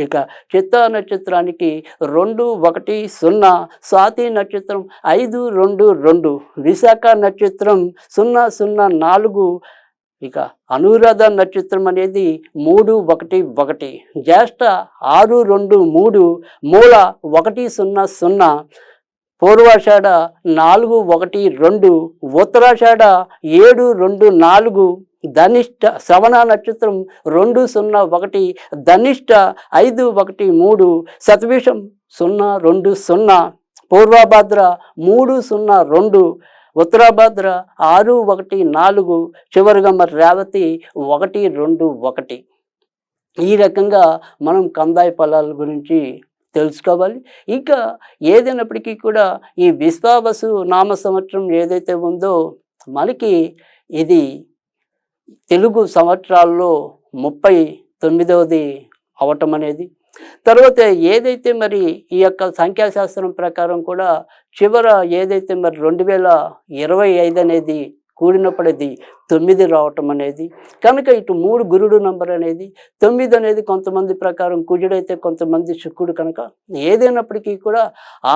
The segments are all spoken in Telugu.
ఇక చిత్త నక్షత్రానికి రెండు ఒకటి సున్నా స్వాతి నక్షత్రం ఐదు రెండు రెండు విశాఖ నక్షత్రం సున్నా సున్నా నాలుగు ఇక అనురాధ నక్షత్రం అనేది మూడు ఒకటి ఒకటి జ్యేష్ఠ ఆరు రెండు మూడు మూల ఒకటి సున్నా సున్నా పూర్వాషాఢ నాలుగు ఒకటి రెండు ఉత్తరాషాఢ ఏడు రెండు నాలుగు ధనిష్ట శ్రవణ నక్షత్రం రెండు సున్నా ఒకటి ధనిష్ట ఐదు ఒకటి మూడు శతభిషం సున్నా రెండు సున్నా పూర్వభద్ర మూడు సున్నా రెండు ఉత్తరాభద్ర ఆరు ఒకటి నాలుగు చివరిగా మరి రేవతి ఒకటి రెండు ఒకటి. ఈ రకంగా మనం కందాయ ఫలాల గురించి తెలుసుకోవాలి. ఇంకా ఏదైనప్పటికీ కూడా ఈ విశ్వావసు నామ సంవత్సరం ఏదైతే ఉందో మనకి ఇది తెలుగు సంవత్సరాల్లో ముప్పై తొమ్మిదవది అవటం అనేది. తర్వాత ఏదైతే మరి ఈ యొక్క సంఖ్యాశాస్త్రం ప్రకారం కూడా చివర ఏదైతే మరి రెండు వేల ఇరవై ఐదు అనేది కూడినప్పుడు అది తొమ్మిది రావటం అనేది. కనుక ఇటు మూడు గురుడు నంబర్ అనేది తొమ్మిది అనేది కొంతమంది ప్రకారం కుజుడైతే కొంతమంది శుక్రుడు కనుక ఏదైనప్పటికీ కూడా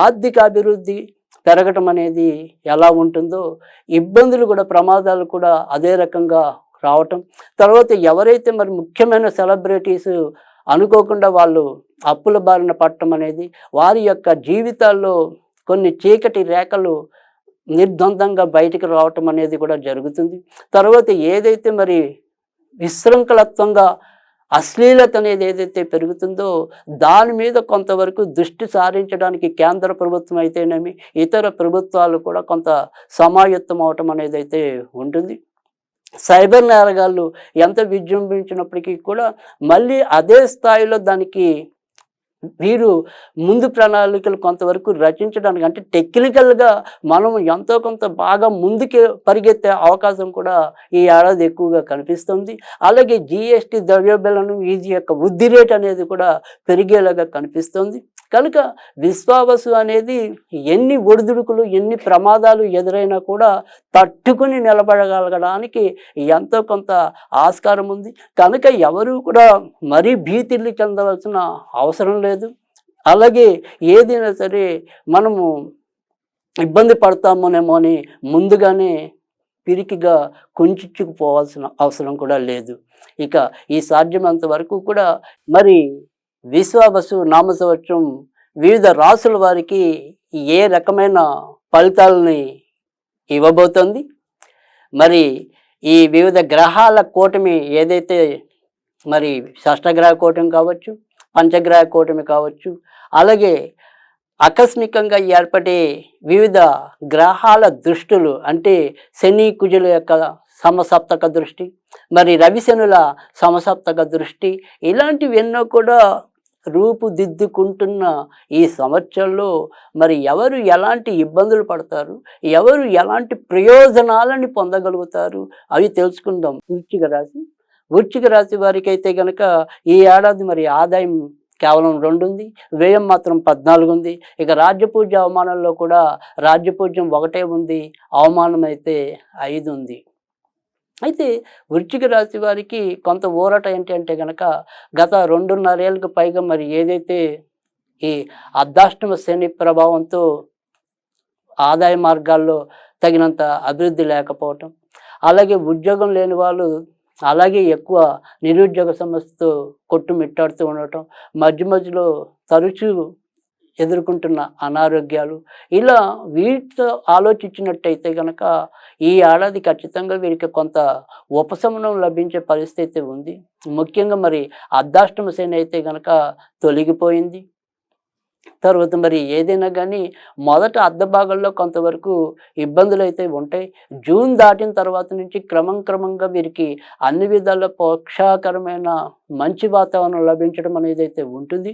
ఆర్థిక అభివృద్ధి పెరగటం అనేది ఎలా ఉంటుందో ఇబ్బందులు కూడా ప్రమాదాలు కూడా అదే రకంగా రావటం. తర్వాత ఎవరైతే మరి ముఖ్యమైన సెలబ్రిటీస్ అనుకోకుండా వాళ్ళు అప్పుల బారిన పట్టడం అనేది వారి యొక్క జీవితాల్లో కొన్ని చీకటి రేఖలు నిర్ద్వందంగా బయటికి రావటం అనేది కూడా జరుగుతుంది. తర్వాత ఏదైతే మరి విశృంఖలత్వంగా అశ్లీలత అనేది ఏదైతే పెరుగుతుందో దాని మీద కొంతవరకు దృష్టి సారించడానికి కేంద్ర ప్రభుత్వం అయితేనేమి ఇతర ప్రభుత్వాలు కూడా కొంత సమాయత్తం అవటం అనేది అయితే ఉంటుంది. సైబర్ నేరగాళ్ళు ఎంత విజృంభించినప్పటికీ కూడా మళ్ళీ అదే స్థాయిలో దానికి వీరు ముందు ప్రణాళికలు కొంతవరకు రచించడానికి అంటే టెక్నికల్గా మనం ఎంతో కొంత బాగా ముందుకి పరిగెత్తే అవకాశం కూడా ఈ ఏడాది ఎక్కువగా కనిపిస్తుంది. అలాగే జిఎస్టి ద్రవ్యోల్బణం ఇది యొక్క వృద్ధి రేట్ అనేది కూడా పెరిగేలాగా కనిపిస్తుంది. కనుక విశ్వావసు అనేది ఎన్ని ఒడిదుడుకులు ఎన్ని ప్రమాదాలు ఎదురైనా కూడా తట్టుకుని నిలబడగలగడానికి ఎంతో కొంత ఆస్కారం ఉంది. కనుక ఎవరు కూడా మరీ భీతిల్లి చెందవలసిన అవసరం లేదు. అలాగే ఏదైనా సరే మనము ఇబ్బంది పడతామోనేమో అని ముందుగానే పిరికిగా కొంచుకుపోవాల్సిన అవసరం కూడా లేదు. ఇక ఈ సాధ్యమంత వరకు కూడా మరి విశ్వాబసు నామ సంవత్సరం వివిధ రాసుల వారికి ఏ రకమైన ఫలితాలని ఇవ్వబోతోంది? మరి ఈ వివిధ గ్రహాల కూటమి ఏదైతే మరి షష్టగ్రహ కూటమి కావచ్చు పంచగ్రహ కూటమి కావచ్చు అలాగే ఆకస్మికంగా ఏర్పడే వివిధ గ్రహాల దృష్టులు అంటే శని కుజుల యొక్క సమసప్తక దృష్టి మరి రవిశనుల సమసప్తక దృష్టి ఇలాంటివి ఎన్నో కూడా రూపుదిద్దుకుంటున్న ఈ సంవత్సరంలో మరి ఎవరు ఎలాంటి ఇబ్బందులు పడతారు? ఎవరు ఎలాంటి ప్రయోజనాలని పొందగలుగుతారు? అవి తెలుసుకుందాం. వృచ్చిక రాశి. వృచ్చిక రాశి వారికి అయితే గనక ఈ ఏడాది మరి ఆదాయం కేవలం రెండు ఉంది వ్యయం మాత్రం పద్నాలుగు ఉంది ఇక రాజ్యపూజ అవమానంలో కూడా రాజ్యపూజ్యం ఒకటే ఉంది. అవమానం అయితే ఐదు ఉంది అయితే వృశ్చిక రాశి వారికి కొంత ఊరట ఏంటి అంటే కనుక గత రెండున్నరేళ్ళకు పైగా మరి ఏదైతే ఈ అర్ధాష్టమ శని ప్రభావంతో ఆదాయ మార్గాల్లో తగినంత అభివృద్ధి లేకపోవటం అలాగే ఉద్యోగం లేని వాళ్ళు అలాగే ఎక్కువ నిరుద్యోగ సమస్యతో కొట్టుమిట్టాడుతూ ఉండటం మధ్య మధ్యలో తరచూ ఎదుర్కొంటున్న అనారోగ్యాలు. ఇలా వీటితో ఆలోచించినట్టయితే కనుక ఈ ఏడాది ఖచ్చితంగా వీరికి కొంత ఉపశమనం లభించే పరిస్థితి ఉంది. ముఖ్యంగా మరి అర్ధాష్టమ శని అయితే కనుక తొలగిపోయింది. తర్వాత మరి ఏదైనా కానీ మొదట అర్ధ భాగంలో కొంతవరకు ఇబ్బందులు అయితే ఉంటాయి. జూన్ దాటిన తర్వాత నుంచి క్రమం క్రమంగా వీరికి అన్ని విధాల పోక్షాకరమైన మంచి వాతావరణం లభించడం అనేది అయితే ఉంటుంది.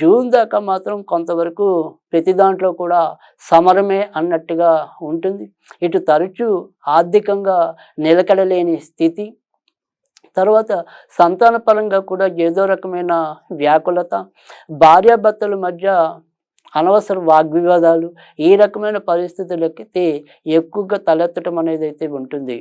జూన్ దాకా మాత్రం కొంతవరకు ప్రతి దాంట్లో కూడా సమరమే అన్నట్టుగా ఉంటుంది. ఇటు తరచూ ఆర్థికంగా నిలకడలేని స్థితి. తర్వాత సంతాన పరంగా కూడా ఏదో రకమైన వ్యాకులత భార్యాభర్తల మధ్య అనవసర వాగ్వివాదాలు ఈ రకమైన పరిస్థితులకైతే ఎక్కువగా తలెత్తడం అనేది అయితే ఉంటుంది.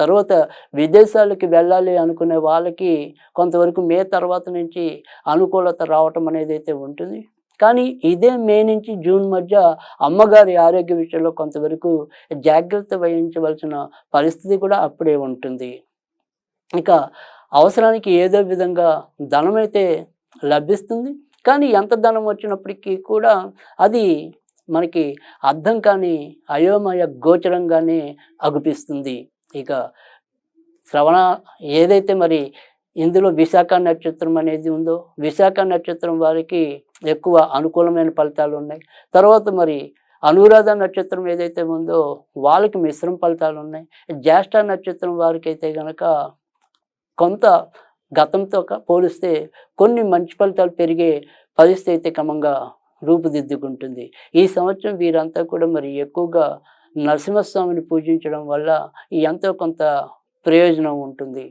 తర్వాత విదేశాలకి వెళ్ళాలి అనుకునే వాళ్ళకి కొంతవరకు మే తర్వాత నుంచి అనుకూలత రావటం అనేది అయితే ఉంటుంది. కానీ ఇదే మే నుంచి జూన్ మధ్య అమ్మగారి ఆరోగ్య విషయంలో కొంతవరకు జాగ్రత్త వహించవలసిన పరిస్థితి కూడా అప్పుడే ఉంటుంది. ఇక అవసరానికి ఏదో విధంగా ధనం అయితే లభిస్తుంది. కానీ ఎంత ధనం వచ్చినప్పటికీ కూడా అది మనకి అర్థం కాని అయోమయ గోచరంగానే అగుపిస్తుంది. ఇక శ్రవణ ఏదైతే మరి ఇందులో విశాఖ నక్షత్రం అనేది ఉందో విశాఖ నక్షత్రం వారికి ఎక్కువ అనుకూలమైన ఫలితాలు ఉన్నాయి. తర్వాత మరి అనురాధ నక్షత్రం ఏదైతే ఉందో వాళ్ళకి మిశ్రమ ఫలితాలు ఉన్నాయి. జ్యేష్ఠ నక్షత్రం వారికి అయితే కొంత గతంతో పోలిస్తే కొన్ని మంచి ఫలితాలు పెరిగే పరిస్థితి అయితే క్రమంగా రూపుదిద్దుకుంటుంది. ఈ సంవత్సరం వీరంతా కూడా మరి ఎక్కువగా నరసింహస్వామిని పూజించడం వల్ల ఎంతో కొంత ప్రయోజనం ఉంటుంది.